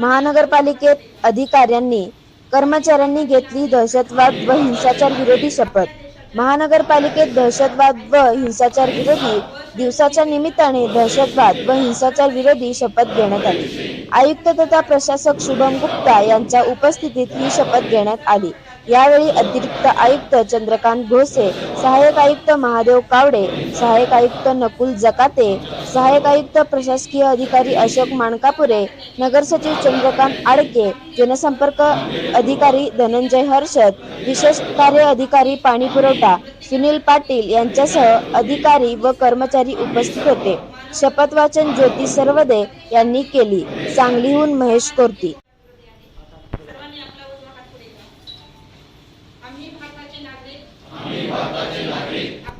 महानगरपालिकेत अधिकाऱ्यांनी कर्मचाऱ्यांनी घेतली दहशतवाद व हिंसाचार विरोधी शपथ. महानगरपालिकेत दहशतवाद व हिंसाचार विरोधी दिवसाच्या निमित्ताने दहशतवाद व हिंसाचार विरोधी शपथ घेण्यात आली. आयुक्त तथा प्रशासक शुभम गुप्ता यांच्या उपस्थितीत ही शपथ घेण्यात आली. यावेळी अतिरिक्त आयुक्त चंद्रकांत भोसे सहाय्यक आयुक्त महादेव कावडे सहाय्यक आयुक्त नकुल जकाते सहाय्यक आयुक्त प्रशासकीय अधिकारी अशोक माणकापुरे नगर सचिव चंद्रकांत आडके जनसंपर्क अधिकारी धनंजय हर्षद विशेष कार्य अधिकारी पाणी पुरवठा सुनील पाटील यांच्यासह अधिकारी व कर्मचारी उपस्थित होते. शपथ वाचन ज्योती सर्वदे यांनी केली. सांगलीहून महेश कोर्ती. आम्ही भारताचे नागरिक. आम्ही भारताचे नागरिक.